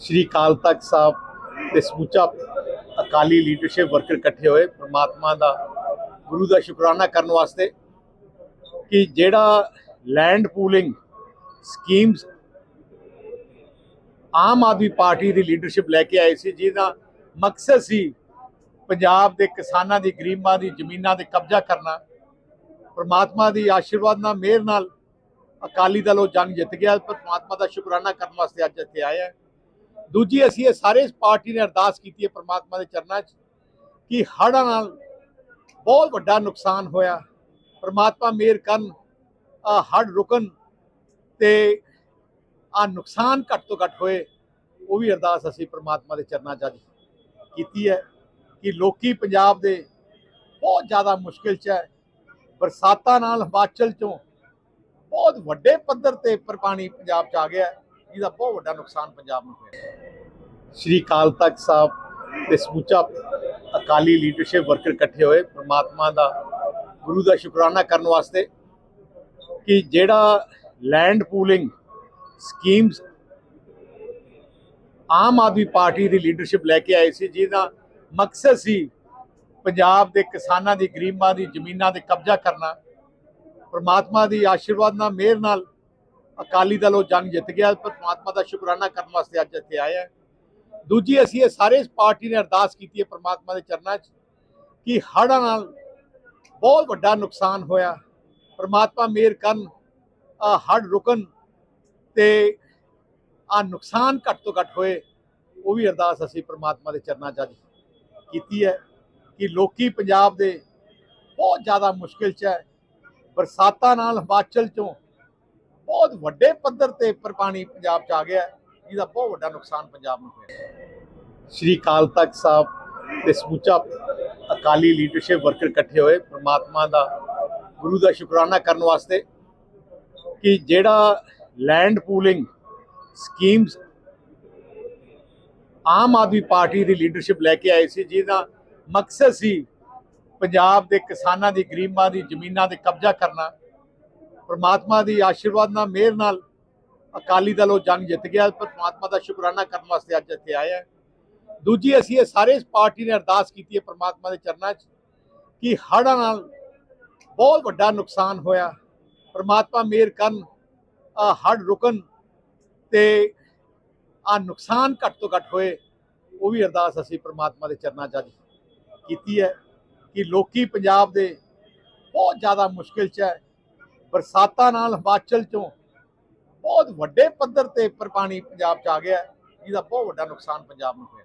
ਸ਼੍ਰੀ ਅਕਾਲ ਤਖਤ ਸਾਹਿਬ ਤੇ ਸਮੁੱਚਾ Akali leadership worker ਇਕੱਠੇ ਹੋਏ ਪ੍ਰਮਾਤਮਾ ਦਾ, ਗੁਰੂ ਦਾ ਸ਼ੁਕਰਾਨਾ ਕਰਨ ਵਾਸਤੇ ਕਿ ਜਿਹੜਾ land pooling schemes Aam Aadmi party ਦੀ ਲੀਡਰਸ਼ਿਪ ਲੈ ਕੇ ਆਈ ਸੀ, ਜਿਹਦਾ ਮਕਸਦ ਸੀ ਪੰਜਾਬ ਦੇ ਕਿਸਾਨਾਂ ਦੀ, ਗਰੀਬਾਂ ਦੀ, ਜ਼ਮੀਨਾਂ ਤੇ ਕਬਜ਼ਾ ਕਰਨਾ। ਪ੍ਰਮਾਤਮਾ ਦੀ ਆਸ਼ੀਰਵਾਦ ਨਾਲ, ਮਿਹਰ ਨਾਲ ਅਕਾਲੀ ਦਲ ਉਹ ਜੰਗ ਜਿੱਤ ਗਿਆ ਪਰਮਾਤਮਾ ਦਾ ਸ਼ੁਕਰਾਨਾ ਕਰਨ ਵਾਸਤੇ ਅੱਜ ਇੱਥੇ ਆਇਆ ਦੂਜੀ ਅਸੀਂ ਇਹ ਸਾਰੇ ਪਾਰਟੀ ਨੇ ਅਰਦਾਸ ਕੀਤੀ ਹੈ ਪ੍ਰਮਾਤਮਾ ਦੇ ਚਰਨਾਂ 'ਚ ਕਿ ਹੜ੍ਹਾਂ ਨਾਲ ਬਹੁਤ ਵੱਡਾ ਨੁਕਸਾਨ ਹੋਇਆ। ਪ੍ਰਮਾਤਮਾ ਮਿਹਰ ਕਰਨ ਆਹ ਹੜ੍ਹ ਰੁਕਣ ਤੇ ਆ ਨੁਕਸਾਨ ਘੱਟ ਤੋਂ ਘੱਟ ਹੋਏ, ਉਹ ਵੀ ਅਰਦਾਸ ਅਸੀਂ ਪ੍ਰਮਾਤਮਾ ਦੇ ਚਰਨਾਂ 'ਚ ਅੱਜ ਕੀਤੀ ਹੈ ਕਿ ਲੋਕੀ ਪੰਜਾਬ ਦੇ ਬਹੁਤ ਜ਼ਿਆਦਾ ਮੁਸ਼ਕਿਲ 'ਚ ਹੈ। ਬਰਸਾਤਾਂ ਨਾਲ ਹਿਮਾਚਲ 'ਚੋਂ ਬਹੁਤ ਵੱਡੇ ਪੱਧਰ ਤੇ ਪਰ ਪਾਣੀ ਪੰਜਾਬ 'ਚ ਆ ਗਿਆ ਜਿਹਦਾ ਬਹੁਤ ਵੱਡਾ ਨੁਕਸਾਨ ਪੰਜਾਬ ਨੂੰ ਹੋਇਆ। ਸ਼੍ਰੀ ਅਕਾਲ ਤਖਤ ਸਾਹਿਬ ਤੇ ਸਮੁੱਚਾ ਅਕਾਲੀ ਲੀਡਰਸ਼ਿਪ ਵਰਕਰ ਇਕੱਠੇ ਹੋਏ ਪ੍ਰਮਾਤਮਾ ਦਾ ਗੁਰੂ ਦਾ ਸ਼ੁਕਰਾਨਾ ਕਰਨ ਵਾਸਤੇ ਕਿ ਜਿਹੜਾ land pooling schemes Aam Aadmi party ਦੀ ਲੀਡਰਸ਼ਿਪ ਲੈ ਕੇ ਆਈ ਸੀ, ਜਿਹਦਾ ਮਕਸਦ ਸੀ ਪੰਜਾਬ ਦੇ ਕਿਸਾਨਾਂ ਦੀ, ਗਰੀਬਾਂ ਦੀ, ਜ਼ਮੀਨਾਂ ਤੇ ਕਬਜ਼ਾ ਕਰਨਾ। ਪਰਮਾਤਮਾ ਦੀ ਆਸ਼ੀਰਵਾਦ ਨਾਲ, ਮਿਹਰ ਨਾਲ ਅਕਾਲੀ ਦਲ ਉਹ ਜੰਗ ਜਿੱਤ ਗਿਆ ਪਰਮਾਤਮਾ ਦਾ ਸ਼ੁਕਰਾਨਾ ਕਰਨ ਵਾਸਤੇ ਅੱਜ ਇੱਥੇ ਆਏ ਹਾਂ। ਦੂਜੀ, ਅਸੀਂ ਇਹ ਸਾਰੇ ਪਾਰਟੀ ਨੇ ਅਰਦਾਸ ਕੀਤੀ ਹੈ ਪਰਮਾਤਮਾ ਦੇ ਚਰਨਾਂ 'ਚ ਕਿ ਹੜ੍ਹਾਂ ਨਾਲ ਬਹੁਤ ਵੱਡਾ ਨੁਕਸਾਨ ਹੋਇਆ। ਪਰਮਾਤਮਾ ਮਿਹਰ ਕਰਨ, ਆਹ ਹੜ੍ਹ ਰੁਕਣ ਤੇ ਆ ਨੁਕਸਾਨ ਘੱਟ ਤੋਂ ਘੱਟ ਹੋਏ, ਉਹ ਵੀ ਅਰਦਾਸ ਅਸੀਂ ਪਰਮਾਤਮਾ ਦੇ ਚਰਨਾਂ 'ਚ ਅੱਜ ਕੀਤੀ ਹੈ ਕਿ ਲੋਕੀ ਪੰਜਾਬ ਦੇ ਬਹੁਤ ਜ਼ਿਆਦਾ ਮੁਸ਼ਕਿਲ 'ਚ ਹੈ। ਬਰਸਾਤਾਂ ਨਾਲ ਹਿਮਾਚਲ 'ਚੋਂ ਬਹੁਤ ਵੱਡੇ ਪੱਧਰ ਤੇ ਪਰ ਪਾਣੀ ਪੰਜਾਬ 'ਚ ਆ ਗਿਆ ਜਿਹਦਾ ਬਹੁਤ ਵੱਡਾ ਨੁਕਸਾਨ ਪੰਜਾਬ ਨੂੰ ਹੋਇਆ ਸ਼੍ਰੀ ਅਕਾਲ ਤਖਤ ਸਾਹਿਬ ਤੇ ਸਮੁੱਚਾ ਅਕਾਲੀ ਲੀਡਰਸ਼ਿਪ ਵਰਕਰ ਇਕੱਠੇ ਹੋਏ ਪ੍ਰਮਾਤਮਾ ਦਾ, ਗੁਰੂ ਦਾ ਸ਼ੁਕਰਾਨਾ ਕਰਨ ਵਾਸਤੇ ਕਿ ਜਿਹੜਾ land pooling schemes Aam Aadmi party ਦੀ ਲੀਡਰਸ਼ਿਪ ਲੈ ਕੇ ਆਈ ਸੀ, ਜਿਹਦਾ ਮਕਸਦ ਸੀ ਪੰਜਾਬ ਦੇ ਕਿਸਾਨਾਂ ਦੀ, ਗਰੀਬਾਂ ਦੀ, ਜ਼ਮੀਨਾਂ ਤੇ ਕਬਜ਼ਾ ਕਰਨਾ ਪਰਮਾਤਮਾ ਦੀ ਆਸ਼ੀਰਵਾਦ ਨਾਲ, ਮਿਹਰ ਨਾਲ ਅਕਾਲੀ ਦਲ ਉਹ ਜੰਗ ਜਿੱਤ ਗਿਆ। ਪਰਮਾਤਮਾ ਦਾ ਸ਼ੁਕਰਾਨਾ ਕਰਨ ਵਾਸਤੇ ਅੱਜ ਇੱਥੇ ਆਏ ਹਾਂ। ਦੂਜੀ, ਅਸੀਂ ਇਹ ਸਾਰੇ ਪਾਰਟੀ ਨੇ ਅਰਦਾਸ ਕੀਤੀ ਹੈ ਪਰਮਾਤਮਾ ਦੇ ਚਰਨਾਂ 'ਚ ਕਿ ਹੜ੍ਹਾਂ ਨਾਲ ਬਹੁਤ ਵੱਡਾ ਨੁਕਸਾਨ ਹੋਇਆ। ਪਰਮਾਤਮਾ ਮਿਹਰ ਕਰਨ ਆਹ ਹੜ੍ਹ ਰੁਕਣ ਤੇ ਆ ਨੁਕਸਾਨ ਘੱਟ ਤੋਂ ਘੱਟ ਹੋਏ, ਉਹ ਵੀ ਅਰਦਾਸ ਅਸੀਂ ਪਰਮਾਤਮਾ ਦੇ ਚਰਨਾਂ 'ਚ ਅੱਜ ਕੀਤੀ ਹੈ ਕਿ ਲੋਕੀ ਪੰਜਾਬ ਦੇ ਬਹੁਤ ਜ਼ਿਆਦਾ ਮੁਸ਼ਕਿਲ 'ਚ ਹੈ। ਬਰਸਾਤਾਂ ਨਾਲ ਹਿਮਾਚਲ 'ਚੋਂ ਬਹੁਤ ਵੱਡੇ ਪੱਧਰ ਤੇ ਪਰ ਪਾਣੀ ਪੰਜਾਬ 'ਚ ਆ ਗਿਆ ਹੈ, ਜਿਹਦਾ ਬਹੁਤ ਵੱਡਾ ਨੁਕਸਾਨ ਪੰਜਾਬ ਨੂੰ ਹੋਇਆ।